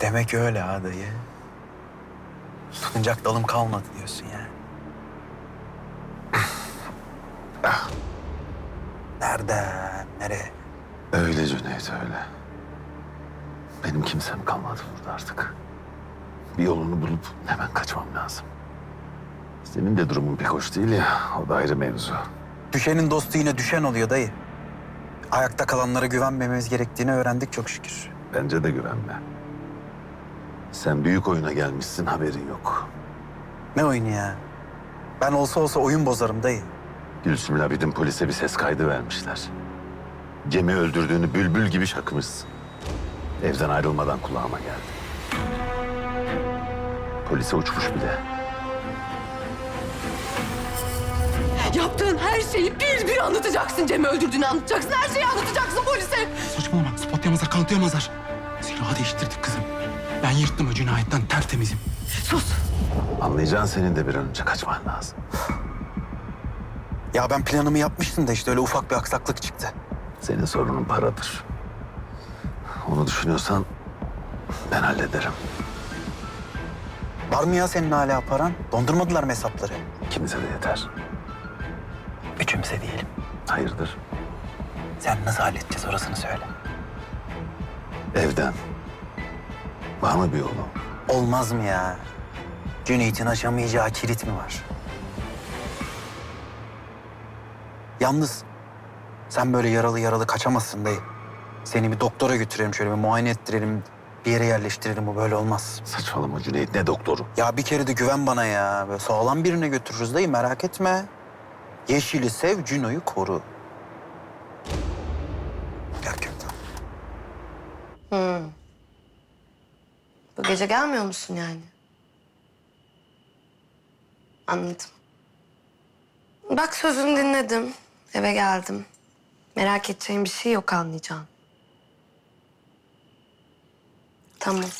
Demek öyle ha dayı. Tutunacak dalım kalmadı diyorsun yani. Ah. Nereden, nereye? Öyle Cüneyt öyle. Benim kimsem kalmadı burada artık. Bir yolunu bulup hemen kaçmam lazım. Senin de durumun pek hoş değil ya. O da ayrı mevzu. Düşenin dostu yine düşen oluyor dayı. Ayakta kalanlara güvenmememiz gerektiğini öğrendik çok şükür. Bence de güvenme. Sen büyük oyuna gelmişsin haberin yok. Ne oyunu ya? Ben olsa olsa oyun bozarım dayı. Gülsüm Labid'in polise bir ses kaydı vermişler. Cem'i öldürdüğünü bülbül gibi şakmışsın. Evden ayrılmadan kulağıma geldi. Polise uçmuş bile. Yaptığın her şeyi bir bir anlatacaksın. Cem'i öldürdüğünü anlatacaksın. Her şeyi anlatacaksın polise. Saçmalama. Spotlayamazlar, kanıtlayamazlar. Silahı değiştirdik kızım. Ben yırttım o cinayetten tertemizim. Sus. Anlayacaksın senin de bir an önce kaçman lazım. Ya ben planımı yapmıştım da işte öyle ufak bir aksaklık çıktı. Senin sorunun paradır. Onu düşünüyorsan ben hallederim. Var mı ya senin hala paran? Dondurmadılar mı hesapları? İkimize de yeter. Üçümüze diyelim. Hayırdır? Sen nasıl halledeceğiz orasını söyle. Evden. Var mı bir yolu? Olmaz mı ya? Cüneyt'in aşamayacağı kilit mi var? Yalnız sen böyle yaralı yaralı kaçamazsın dayı. Seni bir doktora götürelim şöyle bir muayene ettirelim. Bir yere yerleştirelim bu böyle olmaz. Saçmalama Cüneyt ne doktoru? Ya bir kere de güven bana ya. Böyle sağlam birine götürürüz dayı merak etme. Yeşil'i sev, Cino'yu koru. Gel gel tamam. Bu gece gelmiyor musun yani? Anladım. Bak sözünü dinledim. Eve geldim. Merak edeceğim bir şey yok anlayacağım. Tamam.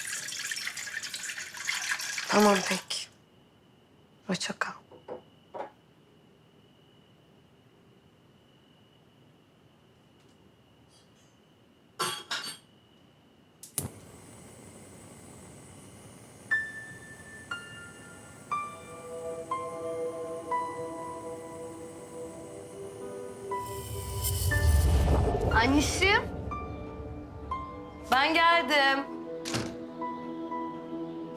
Tamam peki. Hoşça kal. Anneciğim. Ben geldim.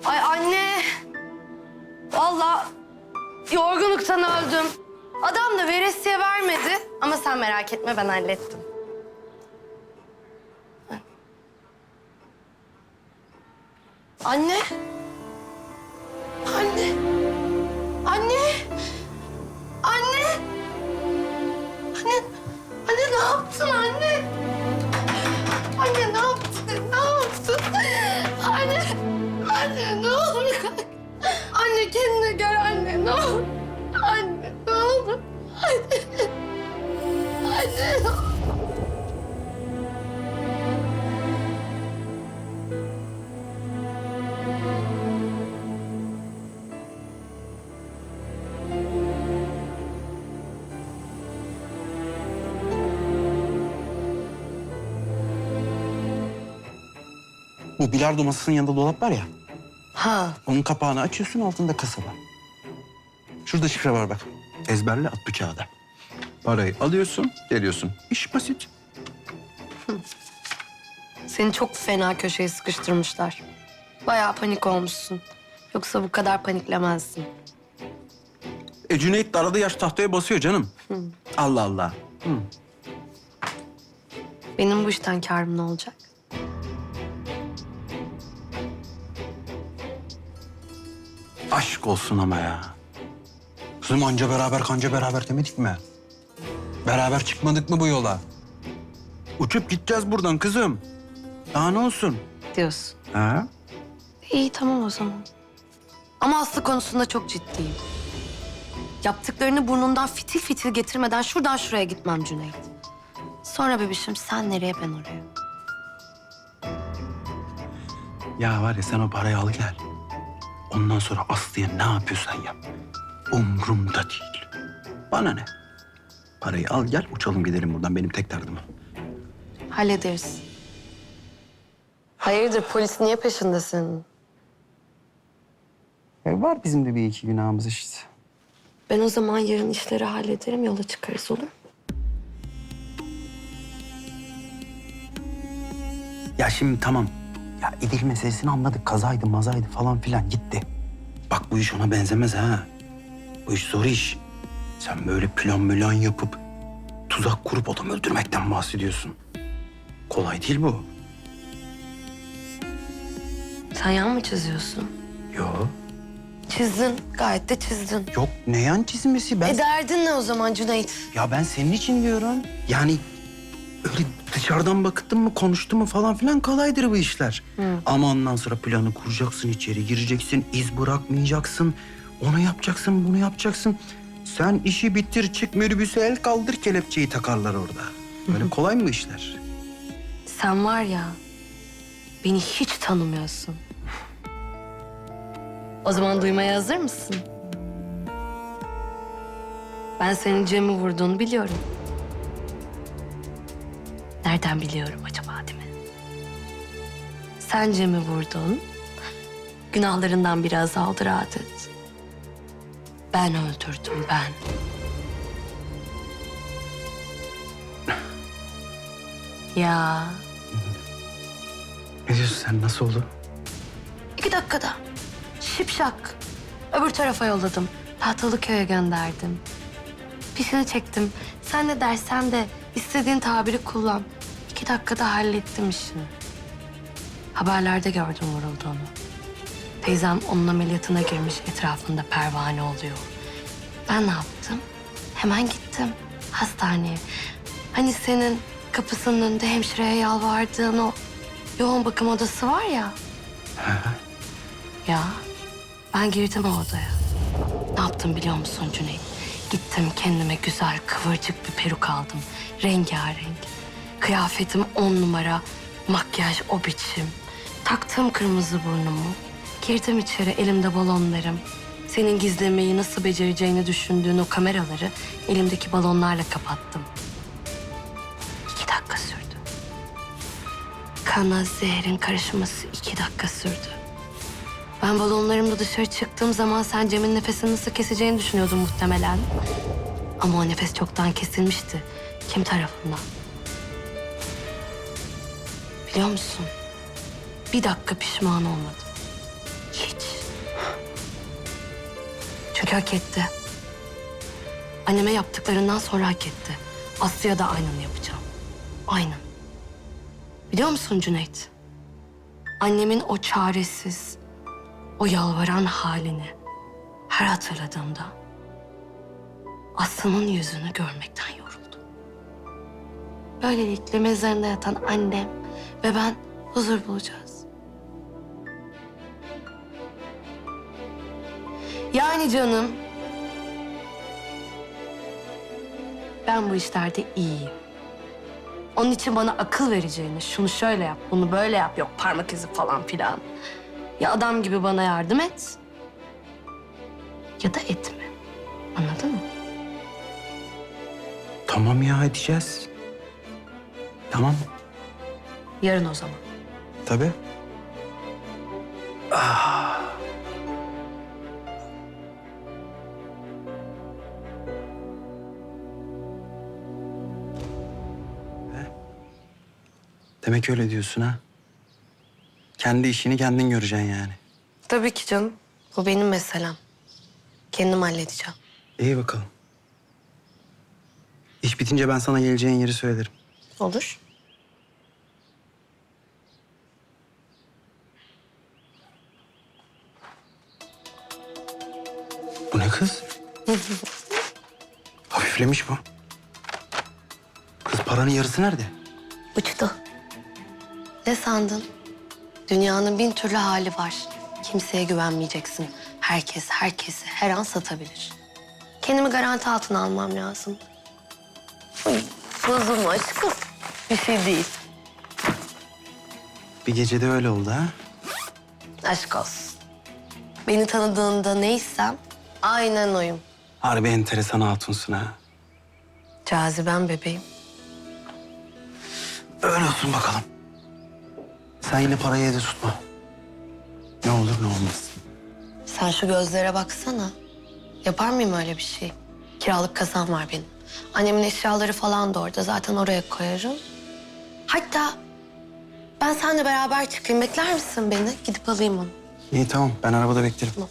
Ay anne. Vallahi yorgunluktan öldüm. Adam da veresiye vermedi. Ama sen merak etme ben hallettim. Anne. Anne. Anne. Anne. Anne. Anne ne yaptın anne? Ne olur. Anne ne olur. Anne. Anne ne. Bu bilardo masasının yanında dolap var ya. Ha Onun kapağını açıyorsun altında kasa var. Şurada şifre var bak. Ezberle at bu kağıda. Parayı alıyorsun, geliyorsun. İş basit. seni çok fena köşeye sıkıştırmışlar. Bayağı panik olmuşsun. Yoksa bu kadar paniklemezdin. E Cüneyt de arada yaş tahtaya basıyor canım. Allah Allah. Benim bu işten kârım ne olacak? Aşk olsun ama ya. Kızım anca beraber kanca beraber demedik mi? Beraber çıkmadık mı bu yola? Uçup gideceğiz buradan kızım. Daha ne olsun? Diyorsun. Ha? İyi tamam o zaman. Ama Aslı konusunda çok ciddiyim. Yaptıklarını burnundan fitil fitil getirmeden şuradan şuraya gitmem Cüneyt. Sonra bebişim sen nereye ben oraya. Ya var ya sen o parayı al gel. Ondan sonra Aslı'ya ne yapıyorsan yap. Umrumda değil. Bana ne? Parayı al gel uçalım gidelim buradan benim tek derdim o. Hallederiz. Hayırdır polis niye peşindesin? E var bizim de bir iki günahımız işte. Ben o zaman yarın işleri hallederim yola çıkarız olur mu? Ya şimdi tamam. Ya İdil meselesini anladık. Kazaydı mazaydı falan filan gitti. Bak bu iş ona benzemez ha. Bu iş zor iş. Sen böyle plan mülan yapıp tuzak kurup adam öldürmekten bahsediyorsun. Kolay değil bu. Sen yan mı çiziyorsun? Yok. Çizdin. Gayet de çizdin. Yok ne yan çizmesi ben... E derdin ne o zaman Cüneyt? Ya ben senin için diyorum. Yani öyle dışarıdan baktın mı konuştun mu falan filan kolaydır bu işler. Ama ondan sonra planı kuracaksın içeri gireceksin iz bırakmayacaksın. Onu yapacaksın bunu yapacaksın. Sen işi bitir çık minibüse el kaldır kelepçeyi takarlar orada. Böyle kolay mı işler? Sen var ya beni hiç tanımıyorsun. O zaman duymaya hazır mısın? Ben senin Cem'i vurduğunu biliyorum. Nereden biliyorum acaba değil mi? Sen Cem'i vurdun. Günahlarından biraz aldır adet. Ben öldürdüm ben. Ya Ne diyorsun sen nasıl oldu? İki dakikada. Şipşak. Öbür tarafa yolladım. Tahtalı köye gönderdim. Fişini çektim. Sen ne dersen de istediğin tabiri kullan. İki dakikada hallettim işini. Haberlerde gördüm vurulduğunu. Teyzem onun ameliyatına girmiş etrafında pervane oluyor. Ben ne yaptım? Hemen gittim hastaneye. Hani senin kapısının önünde hemşireye yalvardığın o yoğun bakım odası var ya. Ya ben girdim o odaya. Ne yaptım biliyor musun Cüneyt? Gittim kendime güzel kıvırcık bir peruk aldım. Rengarenk. Kıyafetim on numara. Makyaj o biçim. Taktım kırmızı burnumu. Girdim içeri elimde balonlarım. Senin gizlemeyi nasıl becereceğini düşündüğün o kameraları elimdeki balonlarla kapattım. İki dakika sürdü. Kana zehrin karışması iki dakika sürdü. Ben balonlarımla dışarı çıktığım zaman sen Cem'in nefesini nasıl keseceğini düşünüyordun muhtemelen. Ama o nefes çoktan kesilmişti. Kim tarafından? Biliyor musun? Bir dakika pişman olmadım. Hiç. Çünkü hak etti. Anneme yaptıklarından sonra hak etti. Aslı'ya da aynını yapacağım. Aynen. Biliyor musun Cüneyt? Annemin o çaresiz, o yalvaran halini her hatırladığımda Aslı'nın yüzünü görmekten yoruldum. Böylelikle mezarında yatan annem ve ben huzur bulacağız. Yani canım ben bu işlerde iyiyim. Onun için bana akıl vereceğini, şunu şöyle yap, bunu böyle yap, yok parmak izi falan filan. Ya adam gibi bana yardım et ya da etme. Anladın mı? Tamam ya edeceğiz. Tamam. Yarın o zaman. Tabii. Ah. Demek öyle diyorsun ha. Kendi işini kendin göreceksin yani. Tabii ki canım. Bu benim meselem. Kendim halledeceğim. İyi bakalım. İş bitince ben sana geleceğin yeri söylerim. Olur. Bu ne kız? Hafiflemiş bu. Kız paranın yarısı nerede? Uçtu. Ne sandın? Dünyanın bin türlü hali var. Kimseye güvenmeyeceksin. Herkes herkesi her an satabilir. Kendimi garanti altına almam lazım. Kuzum aşkım. Bir şey değil. Bir gecede öyle oldu ha. Aşk olsun. Beni tanıdığında neysem aynen oyum. Harbi enteresan hatunsun ha. Cazibem bebeğim. Öyle olsun bakalım. Sen yine parayı evde tutma. Ne olur ne olmaz. Sen şu gözlere baksana. Yapar mıyım öyle bir şey? Kiralık kasam var benim. Annemin eşyaları falan da orada. Zaten oraya koyarım. Hatta ben seninle beraber çıkayım. Bekler misin beni? Gidip alayım onu. İyi tamam ben arabada beklerim. Tamam.